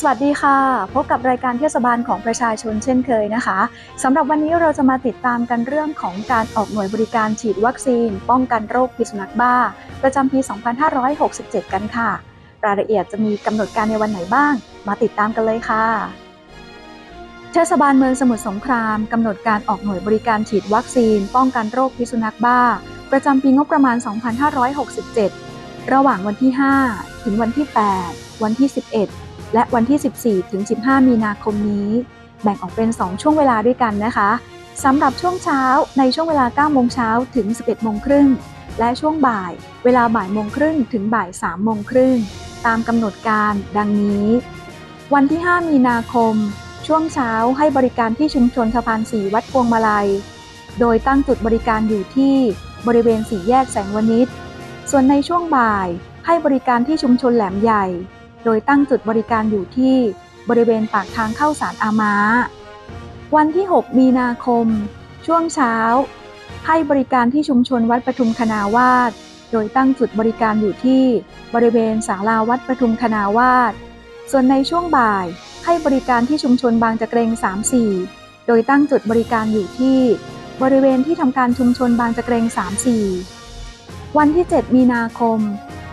สวัสดีค่ะ พบกับรายการเทศบาลของประชาชนเช่นเคยนะคะสำหรับวันนี้เราจะมาติดตามกันเรื่องของการออกหน่วยบริการฉีดวัคซีน ป้องกันโรคพิษสุนัขบ้า ประจำปี 2567 กันค่ะ รายละเอียดจะมีกำหนดการในวันไหนบ้าง มาติดตามกันเลยค่ะ เทศบาลเมืองสมุทรสงครามกำหนดการออกหน่วยบริการฉีดวัคซีน ป้องกันโรคพิษสุนัขบ้า ประจำปีงบประมาณ 2567 ระหว่างวันที่ 5 ถึงวันที่ 8 วันที่ 11 และวันที่ 14 ถึง 15 มีนาคมนี้ แบ่งออกเป็น 2 ช่วงเวลาด้วยกันนะคะสำหรับช่วงเช้าในช่วงเวลา 9 โมงเช้าถึง 11 โมงครึ่ง และช่วงบ่ายเวลาบ่ายโมงครึ่งถึงบ่าย 3 โมงครึ่ง ตามกำหนดการดังนี้ วันที่ 5 มีนาคม ช่วงเช้าให้บริการที่ชุมชนสะพานสีวัดพวงมาลัย โดยตั้งจุดบริการอยู่ที่บริเวณสี่แยกแสงวนิชส่วนในช่วงบ่ายให้บริการที่ชุมชนแหลมใหญ่ โดยตั้งจุดบริการอยู่ที่บริเวณปากทางเข้าสารอาม้า วันที่ 6 มีนาคม ช่วงเช้า ให้บริการที่ชุมชนวัดปทุมคณาวาสโดยตั้งจุดบริการอยู่ที่บริเวณศาลาวัดปทุมคณาวาสส่วนในช่วงบ่ายให้บริการที่ชุมชนบางจะเกรง 34 โดยตั้งจุดบริการอยู่ที่บริเวณที่ทำการชุมชนบางจะเกรง 34 วันที่ 7 มีนาคม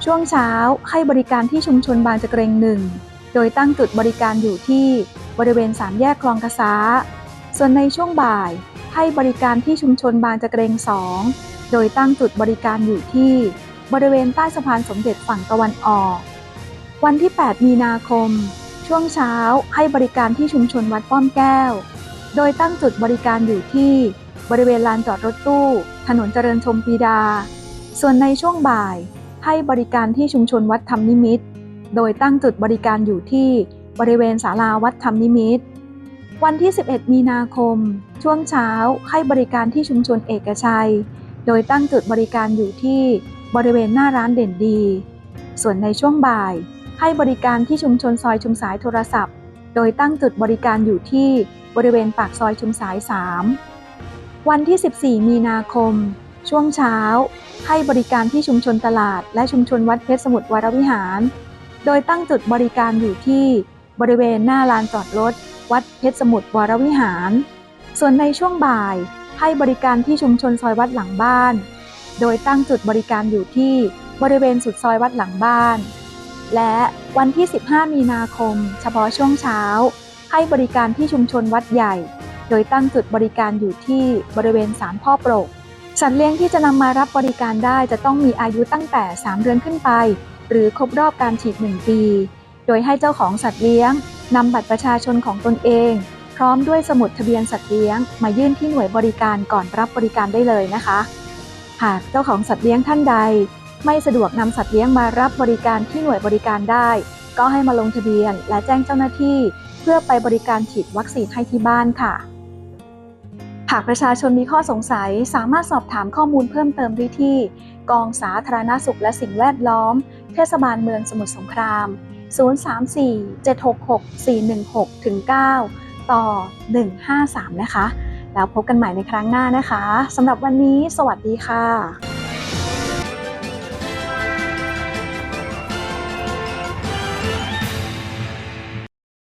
ช่วงเช้าให้บริการที่ชุมชนบางจะเกรงหนึ่ง โดยตั้งจุดบริการอยู่ที่บริเวณสามแยกคลองกระซ้า ส่วนในช่วงบ่ายให้บริการที่ชุมชนบางจะเกรงสอง โดยตั้งจุดบริการอยู่ที่บริเวณใต้สะพานสมเด็จฝั่งตะวันออก วันที่ 8 มีนาคม ช่วงเช้าให้บริการที่ชุมชนวัดป้อมแก้ว โดยตั้งจุดบริการอยู่ที่บริเวณลานจอดรถตู้ ถนนเจริญชมปีดา ส่วนในช่วงบ่าย ให้บริการที่ชุมชนวัดธรรมนิมิต โดยตั้งจุดบริการอยู่ที่บริเวณศาลาวัดธรรมนิมิต วันที่ 11 มีนาคม ช่วงเช้าให้บริการที่ชุมชนเอกชัย โดยตั้งจุดบริการอยู่ที่บริเวณหน้าร้านเด่นดี ส่วนในช่วงบ่าย ให้บริการที่ชุมชนซอยชุมสายโทรศัพท์ โดยตั้งจุดบริการอยู่ที่บริเวณปากซอยชุมสาย 3 วันที่ 14 มีนาคม ช่วงเช้า ให้บริการที่ชุมชนตลาด และชุมชนวัดเพชรสมุทรวรวิหาร โดยตั้งจุดบริการอยู่ที่บริเวณหน้าลานจอดรถ วัดเพชรสมุทรวรวิหาร ส่วนในช่วงบ่าย ให้บริการที่ชุมชนซอยวัดหลังบ้าน โดยตั้งจุดบริการอยู่ที่บริเวณสุดซอยวัดหลังบ้าน และวันที่ 15 มีนาคม เฉพาะช่วงเช้า ให้บริการที่ชุมชนวัดใหญ่ โดยตั้งจุดบริการอยู่ที่บริเวณศาลพ่อโปรก สัตว์เลี้ยงที่จะนำมารับบริการได้จะต้องมีอายุตั้งแต่ 3 เดือนขึ้นไป หรือครบรอบการฉีด 1 ปี โดยให้เจ้าของสัตว์เลี้ยงนำบัตรประชาชนของตนเอง พร้อมด้วยสมุดทะเบียนสัตว์เลี้ยง มายื่นที่หน่วยบริการก่อนรับบริการได้เลยนะคะ หากเจ้าของสัตว์เลี้ยงท่านใด ไม่สะดวกนำสัตว์เลี้ยงมารับบริการที่หน่วยบริการได้ ก็ให้มาลงทะเบียน และแจ้งเจ้าหน้าที่ เพื่อไปบริการฉีดวัคซีนให้ที่บ้านค่ะ หากประชาชนมีข้อสงสัยสามารถสอบถามข้อมูลเพิ่มเติมได้ที่ กองสาธารณสุขและสิ่งแวดล้อม เทศบาลเมืองสมุทรสงคราม 034-766-416-9ต่อ 153 นะคะ แล้วพบกันใหม่ในครั้งหน้านะคะสำหรับวันนี้ สวัสดีค่ะ